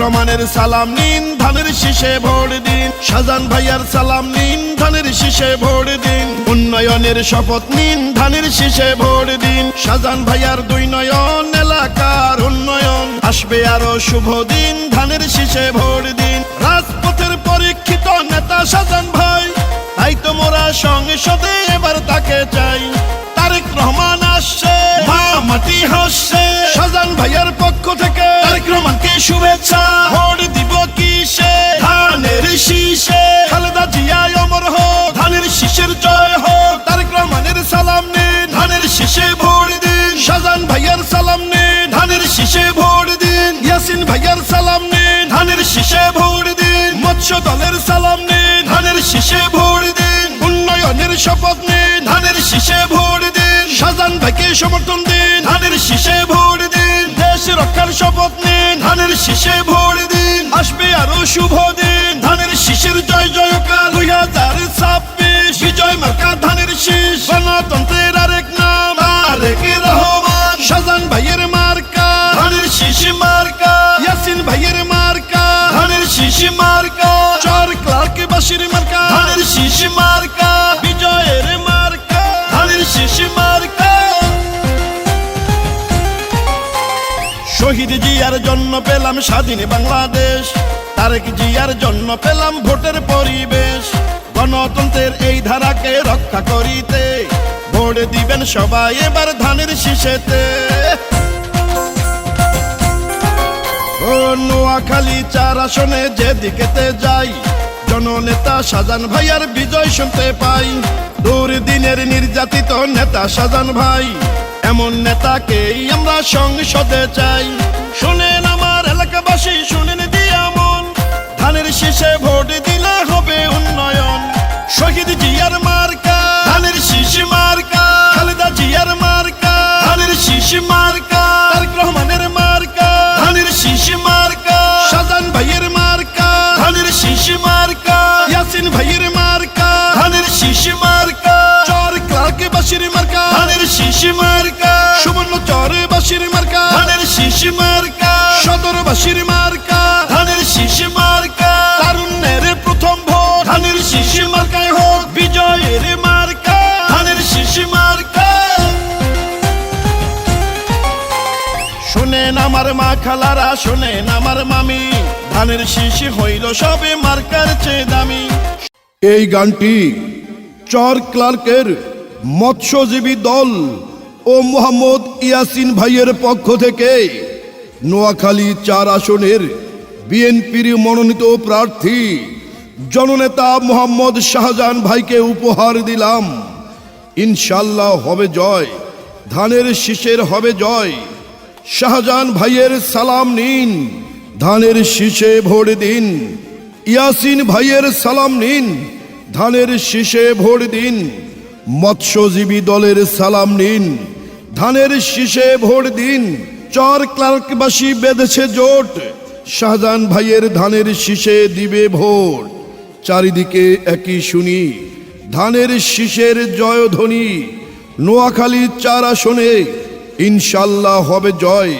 রহমানের সালাম নিন, ধানের শীষে ভোট দিন। শাহজান ভাইয়ার সালাম নিন, ধানের শীষে ভোট দিন। উন্নয়নের শপথ নিন, ধানের শীষে ভোট দিন। শাহজান ভাইয়ার দুই নয়ন, এলাকার উন্নয়ন। আসবে আরও শুভ দিন, ধানের শীষে ভোট দিন। রাজপথের পরীক্ষিত নেতা শাহজান ভাই, তাই তো মোরা সংসদে এবার তাকে চাই। তারেক রহমান আসছে মাটি হাসছে। শাহজান ভাইয়ার পক্ষ থেকে শুভেচ্ছা। ভোট দিব কিসে? ধানের শীষে। খালেদা জিয়া অমর হোক, ধানের শীষের জয় হোক, তারেক রহমানের সালাম নিন। ধানের শীষে ভোট দিন শাহজান ভাইয়ার সালাম নিন। ধানের শীষে ভোট দিন, ইয়াসিন ভাইয়ার সালাম নিন। ধানের শীষে ভোট দিন, মৎস্য দলের সালাম নিন। ধানের শীষে ভোট দিন, উন্নয়নের শপথ নিন। ধানের শীষে ভোট দিন শাহজান ভাইকে সমর্থন দিন। ধানের শীষে ভোট দিন, দেশ রক্ষার শপথ নিন। ধানের শীষে ভোর দিন আসবে আরও শুভ দিন। শহীদ জিয়ার জন্য পেলাম স্বাধীন বাংলাদেশ। তারেক জিয়ার জন্য পেলাম ভোটের পরিবেশ। গণতন্ত্রের এই ধারাকে রক্ষা করিতে ভোট দিবেন সবাই এবার ধানের শীষেতে। নোয়াখালী চার আসনে যেদিকেতে যাই, জননেতা সাজান ভাইয়ার বিজয় শুনতে পাই। দুর্দিনের নির্যাতিত নেতা সাজান ভাই এমন নেতাকেই আমরা সংসদে চাই। বাসির মার্কা। ধানের শীষ মার্কা। সদর বাসির মার্কা। ধানের শীষ মার্কা। তারুণ্যের প্রথম ভোট। ধানের শীষ মার্কায় হোক বিজয়ের মার্কা। ধানের শীষ মার্কা। শোনেন আমার মা খালারা শোনেন আমার মামি। ধানের শিশি হইল সবে মার্কার চেয়ে দামি। এই গানটি চর ক্লার্কের মৎস্যজীবী দল ও মোহাম্মদ ইয়াসিন ভাইয়ের পক্ষ থেকে নোয়াখালী চার আসনের বিএনপির মনোনীত প্রার্থী জননেতা মোহাম্মদ শাহজাহান ভাইকে উপহার দিলাম। ইনশাল্লাহ হবে জয়, ধানের শীষের হবে জয়। শাহজাহান ভাইয়ের সালাম নিন, ধানের শীষে ভোট দিন। ইয়াসিন ভাইয়ের সালাম নিন, ধানের শীষে ভোট দিন। মৎস্যজীবী দলের সালাম নিন। ধানের শীষে ভোট দিন। চর ক্লার্কবাসী বেঁধেছে জোট। শাহজাহান ভাইয়ের ধানের শীষে দিবে ভোট। চারিদিকে একই শুনি। ধানের শীষের জয়ধ্বনি। নোয়াখালী চার আসনে ইনশাল্লাহ হবে জয়।